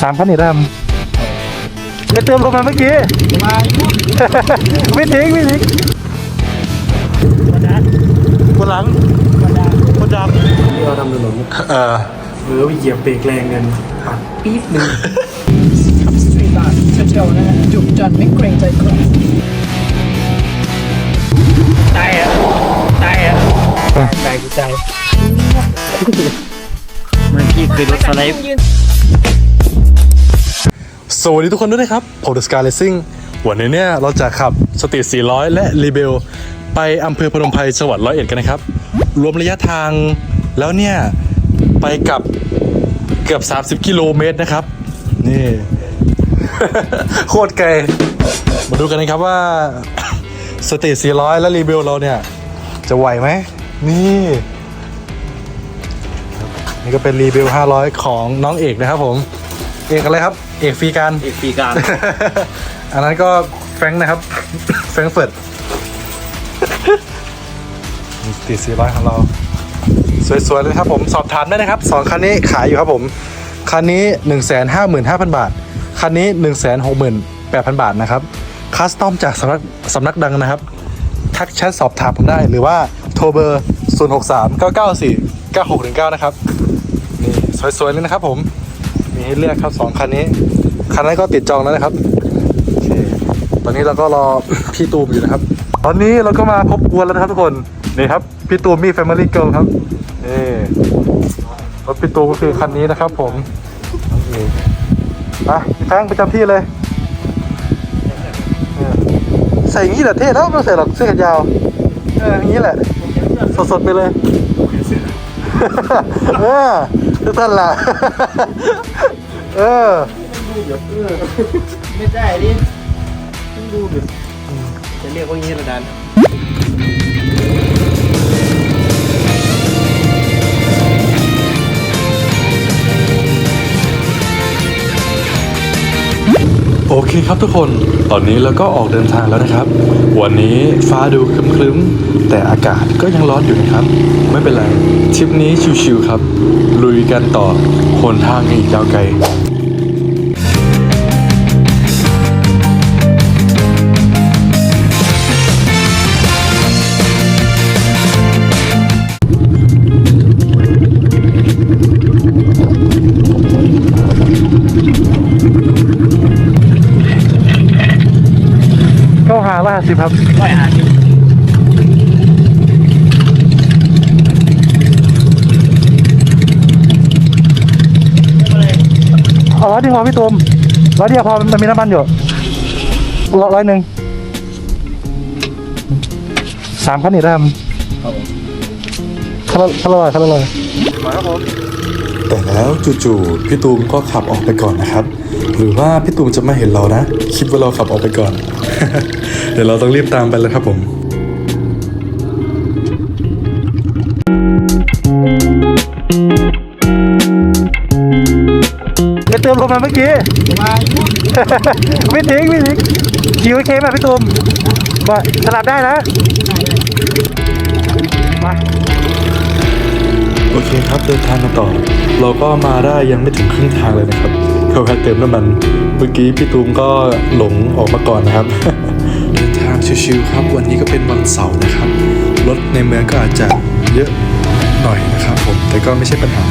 สามคันนี่ดำไปเติมลมมาเมื่อกี้มาไม่ทิ้งไม่ทิ้งวันนั้นบนหลังวันนั้นบนดเราทำถนนำเออเออไปเหยียบเบรกแรงเงินหักปี๊ดหนึ่งขับสตรีทบาร์เที่ยวๆนะฮะจุกจัดไม่เกรงใจใครตายอะตายอะตายกูใจมันพี่คือรถสไลด์ สวัสดีทุกคนด้วยนะครับ ผมเดอะสกาเลซิ่งวันนี้เนี่ยเราจะขับสตรีท400 และรีเบล ไปอำเภอพนมไพรจังหวัดร้อยเอ็ดกันนะครับ รวมระยะทางแล้วเนี่ย ไปกับเกือบ 30 กิโลเมตรนะครับ นี่ โคตรไกล มาดูกันนะครับว่าสตรีท400 และรีเบลเราเนี่ย จะไหวไหม นี่ นี่ก็เป็นรีเบล500 ของน้องเอกนะครับผม เอกอะไรครับ เอกฟรีการอีกปีการอันนั้นก็แฟรงค์นะครับ แฟรงก์เฟิร์ตนี่ตีสี่ร้อยของเรา สวยๆเลยครับผมสอบถามได้นะครับสองคันนี้ขายอยู่ครับผม คันนี้ 1 5 5 0 0 0 บาท คันนี้ 1 6 8 0 0 0 บาทนะครับคัสตอมจากสำนักสำนักดังนะครับ ทักแชทสอบถามผมได้หรือว่าโทรเบอร์ 0 6 3 9 9 4 9 6 1 9 นะครับ นี่สวยๆเลยนะครับผม มีให้เลือกครับสองคันนี้ คันนั้นก็ติดจองแล้วนะครับโอเคตอนนี้เราก็รอพี่ตูมอยู่นะครับ ตอนนี้เราก็มาพบกวนแล้วนะครับทุกคนนี่ครับพี่ตูมมี่แฟมิลี่เกิลครับนี่รถพี่ตูมก็คือคันนี้นะครับผมนี่ไปพี่แฟงประจำที่เลยใส่อย่างนี้แหละเท่แล้วไม่ต้องใส่หรอกเสื้อแขนยาวเอออย่างนี้แหละ สดๆไปเลยเออ ทุกท่านล่ะ เออไม่ได้ดิต้องดูแบบจะเรียกว่าอย่างนี้ระดัน โอเคครับทุกคนตอนนี้เราก็ออกเดินทางแล้วนะครับ วันนี้ฟ้าดูครึ้มๆ แต่อากาศก็ยังร้อนอยู่นะครับ ไม่เป็นไรทริปนี้ชิวๆครับ ลุยกันต่อหนทางอีกยาวไกล สิครับร้อยห้าสิบเอาร้อยเดียวพอพี่ตูมร้อยเดียวพอมันมีน้ำมันอยู่ร้อยร้อยหนึ่งสามคันนี่ได้ครับคันละคันละร้อยคันละร้อยมาครับผมแต่แล้วจู่ๆพี่ตูมก็ขับออกไปก่อนนะครับ หรือว่าพี่ตูมจะไม่เห็นเรานะ คิดว่าเราขับออกไปก่อน เดี๋ยวเราต้องรีบตามไปแล้วครับผมไปเติมลมมาเมื่อกี้มาไม่ทิ้งไม่ทิ้งคิวเคมาพี่ตูมมาสลับได้นะมาโอเคครับเดินทางกันต่อ เราก็มาได้ยังไม่ถึงครึ่งทางเลยนะครับ เขาแค่เติมน้ำมัน เมื่อกี้พี่ตูมก็หลงออกมาก่อนนะครับเดินทางชิวๆครับ วันนี้ก็เป็นวันเสาร์นะครับ รถในเมืองก็อาจจะเยอะหน่อยนะครับผม แต่ก็ไม่ใช่ปัญหา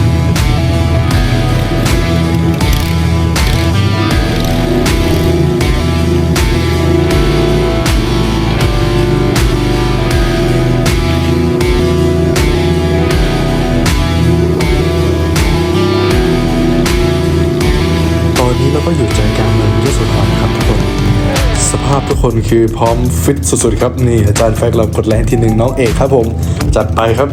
คนคือพร้อมฟิตสุดๆครับนี่อาจารย์แฟกเรากดแรงทีหนึ่งน้องเอกครับผม จัดไปครับ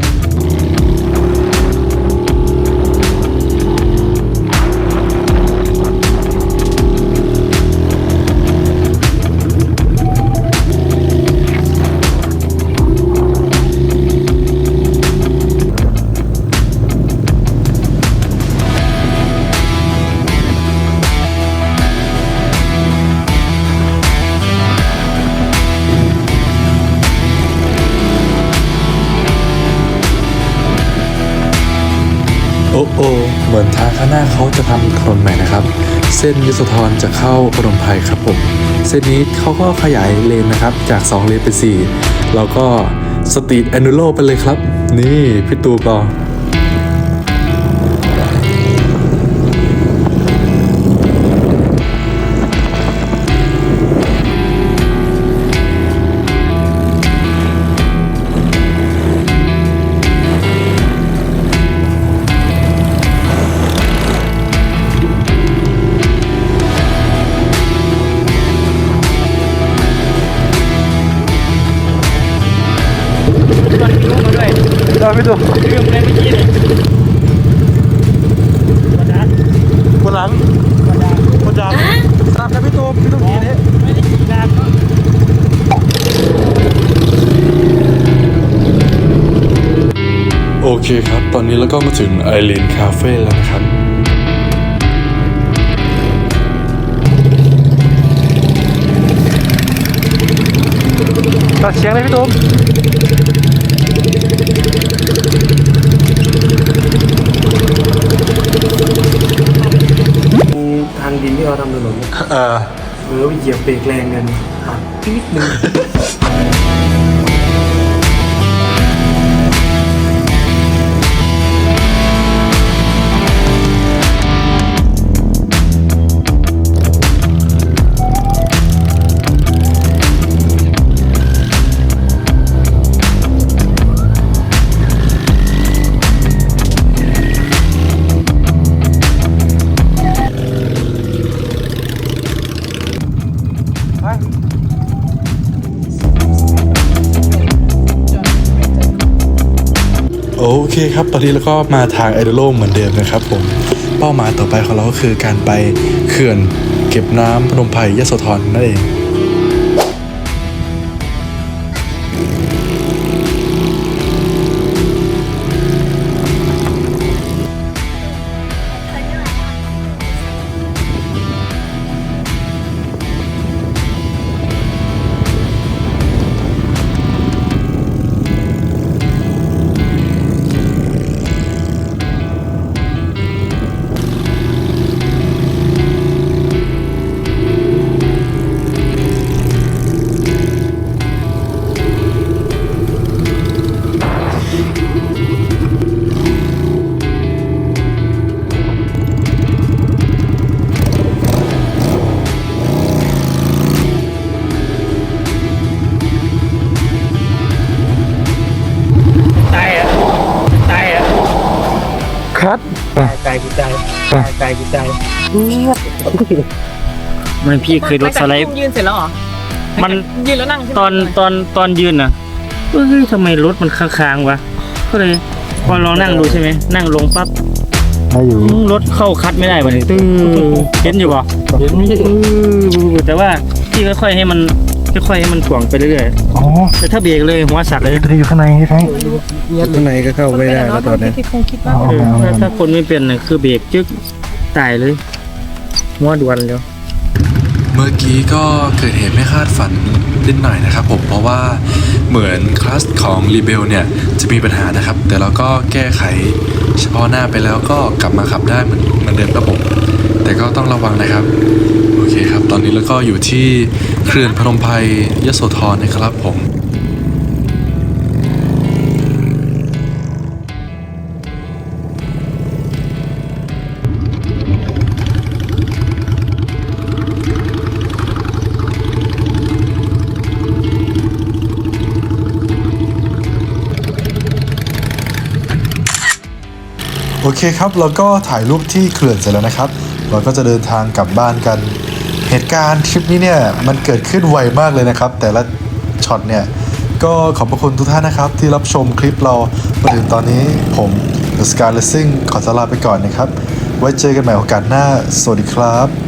มือนทางข้างหน้าเขาจะทำถนนใหม่นะครับ เส้นยโสธรจะเข้าพนมไพรครับผม เส้นนี้เขาก็ขยายเลนนะครับ จาก 2 เลนเป็น4แล้วก็สตรีทแอนูโลไปเลยครับ นี่พี่ตูก็ ได้พี่ตูลืมเลยเมื่อกี้เนี่ยวันนั้นคนหลังวันนั้นคนดังตามครับพี่ตูพี่ตูขี่นี่ไม่ได้ขี่นานก็โอเคครับ ตอนนี้เราก็มาถึงไอรีนคาเฟ่แล้วนะครับตัดเสียงเลยพี่ตูม ทางดิน ที่เราทำถนนเนี่ยเออ เออเหยียบเบรกแรงกันหักปี๊ดหนึ่ง เคครับ ตอนนี้เราก็มาทางไอเดโลเหมือนเดิมนะครับผม เป้าหมายต่อไปของเราก็คือการไปเขื่อนเก็บน้ำพนมไพรยโสธรนั่นเอง กูตายตายตายกูตายมันพี่เคยรถสไลด์ยืนเสร็จแล้วเหรอมันยืนแล้วนั่งใช่ไหมตอนตอนตอนยืนน่ะเฮ้ยทำไมรถมันค้างๆวะก็เลยพอลองนั่งดูใช่ไหมนั่งลงปั๊บได้อยู่อื้อรถเข้าคัดไม่ได้วะนี่ตื้อเห็นอยู่ป่ะเห็นมีแต่ว่าพี่ค่อยๆให้มัน ค่อยๆให้มันถ่วงไปเรื่อยอ๋อๆแต่ถ้าเบรกเลยหัวสักเลยจะอยู่ข้างในใช่ไหมข้างในก็เข้าไม่ได้แล้วตอนนี้คงคิดว่า เออถ้าถ้าคนไม่เป็นน่ะคือเบรกจึ๊กตายเลยหัวด่วนเลยเมื่อกี้ก็เกิดเหตุไม่คาดฝันนิดหน่อยนะครับผมเพราะว่าเหมือนคลาสของรีเบลเนี่ยจะมีปัญหานะครับ แต่เราก็แก้ไขเฉพาะหน้าไปแล้วก็กลับมาขับได้เหมือนเหมือนเดิมครับผมแต่ก็ต้องระวังนะครับ โอเคครับ ตอนนี้แล้วก็อยู่ที่ เขื่อนพนมไพรยโสธรนะครับผมโอเคครับ เราก็ถ่ายรูปที่เขื่อนเสร็จแล้วนะครับ เราก็จะเดินทางกลับบ้านกัน เหตุการณ์ทริปนี้เนี่ยมันเกิดขึ้นไวมากเลยนะครับ แต่ละช็อตเนี่ยก็ขอบพระคุณทุกท่านนะครับ ที่รับชมคลิปเรามาถึงตอนนี้ผม The Sky Racing ขอสลาไปก่อนนะครับ ไว้เจอกันใหม่โอกาสหน้า สวัสดีครับ